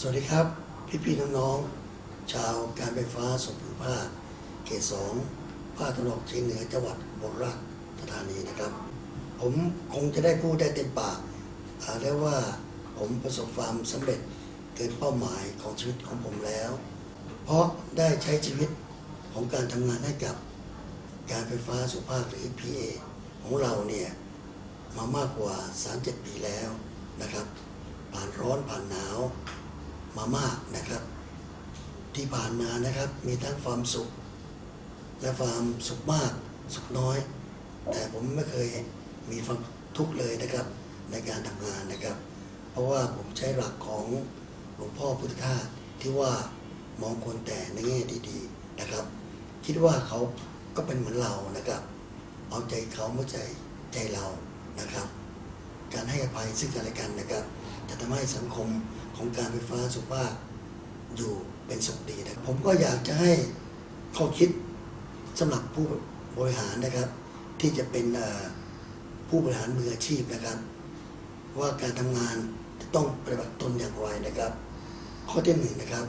สวัสดีครับ พี่พี่ๆน้องๆ ชาวการไฟฟ้าส่งภูมิภาคเขตสองภาคตะวันออกเฉียงเหนือจังหวัดบนราชธานีนะครับ ผมคงจะได้พูดได้เต็มปากาเรียกว่าผมประสบความสำเร็จเกินเป้าหมายของชีวิตของผมแล้ว เพราะได้ใช้ชีวิตของการทำงานให้กับการไฟฟ้าสุภาพหรือ PA ของเราเนี่ยมามากกว่า 37 ปีแล้วนะครับ ผ่านร้อนผ่านหนาว มามากนะครับ ที่ผ่านมานะครับ มีทั้งความสุข และความสุขมากสุขน้อย แต่ผมไม่เคยมีความทุกข์เลยนะครับ ในการทำงานนะครับ เพราะว่าผมใช้หลักของหลวงพ่อพุทธทาสที่ว่ามองคนแต่ในแง่ดีๆนะครับ คิดว่าเขาก็เป็นเหมือนเรานะครับ เอาใจเขาเมื่อใจใจเรานะครับ การให้อภัยซึ่งกันและกันนะครับ จะทำให้สังคมของการไฟฟ้าสุภาพอยู่เป็นสุขดีนะผมก็อยากจะให้ข้อคิดสำหรับผู้บริหารนะครับ ที่จะเป็นผู้บริหารมืออาชีพนะครับ ว่าการทำงานจะต้องปฏิบัติตนอย่างไรนะครับ ข้อที่หนึ่งนะครับ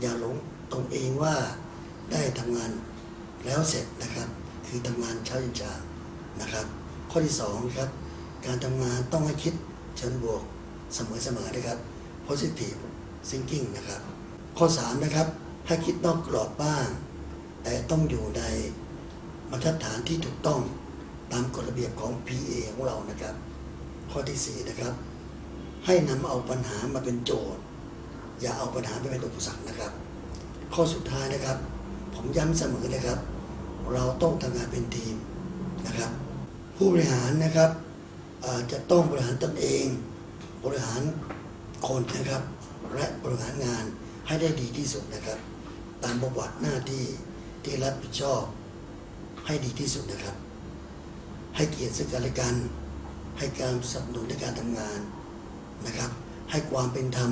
อย่าหลงตรงเองว่าได้ทำงานแล้วเสร็จนะครับ คือทำงานเช้าเย็นชานะครับ ข้อที่สองครับ การทำงานต้องให้คิดเชิงบวกเสมอๆนะครับ positive thinking นะครับ ข้อสามนะครับ ให้คิดนอกกรอบบ้าง แต่ต้องอยู่ในบรรทัดฐานที่ถูกต้องตามกฎระเบียบของ PA ของเรานะครับ ข้อที่สี่นะครับ ให้นำเอาปัญหามาเป็นโจทย์ อย่าเอาปัญหาไปเป็นอุปสรรคนะครับ ข้อสุดท้ายนะครับ ผมย้ำเสมอนะครับ เราต้องทำงานเป็นทีมนะครับ ผู้บริหารนะครับ จะต้องบริหารตนเอง บริหารคนนะครับ และบริหารงานให้ได้ดีที่สุดนะครับ ตามประวัติหน้าที่ที่รับผิดชอบให้ดีที่สุดนะครับ ให้เกียรติซึ่งกันและกัน ให้การสนับสนุนในการทำงานนะครับ ให้ความเป็นธรรม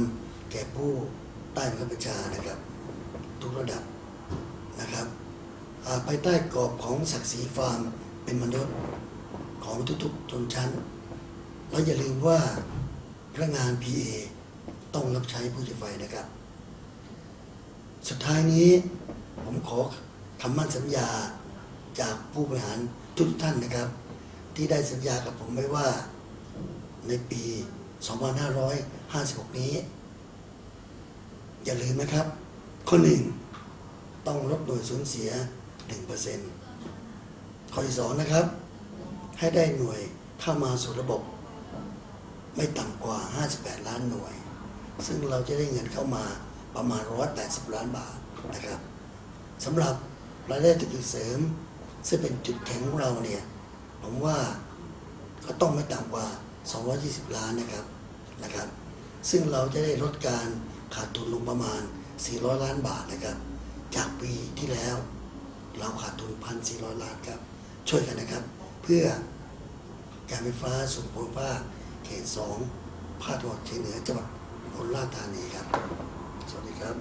แก่ผู้ใต้บังคับบัญชานะครับ ทุกระดับนะครับภายใต้กรอบของศักดิ์ศรีความเป็นมนุษย์ของทุกๆชนชั้น เราอย่าลืมว่าพนักงาน PA ต้องรับใช้ผู้ใช้ไฟนะครับ สุดท้ายนี้ผมขอคำมั่นสัญญาจากผู้บริหารทุกท่านนะครับ ที่ได้สัญญากับผมไว้ว่าในปี 2556 นี้ อย่าลืมนะครับ ข้อหนึ่งต้องลดหน่วยสูญเสีย 1%ข้อที่สองนะครับ ให้ได้หน่วยเข้ามาสู่ระบบ ไม่ต่ำกว่า 58 ล้านหน่วย ซึ่งเราจะได้เงินเข้ามาประมาณ 180 ล้านบาทนะครับสำหรับรายได้ธุรกิจเสริม ซึ่งเป็นจุดแข็งของเราเนี่ยผมว่าก็ต้องไม่ต่ำกว่า 220 ล้านนะครับนะครับ ซึ่งเราจะได้ลดการขาดทุนลงประมาณ 400 ล้านบาทนะครับ จากปีที่แล้ว เราขาดทุน 1,400 ล้านครับ ช่วยกันนะครับ เพื่อการไฟฟ้าส่วนภูมิภาค เขตสองภาคตะวันออกเฉียงเหนือจังหวัดอุบลราชธานีครับ สวัสดีครับ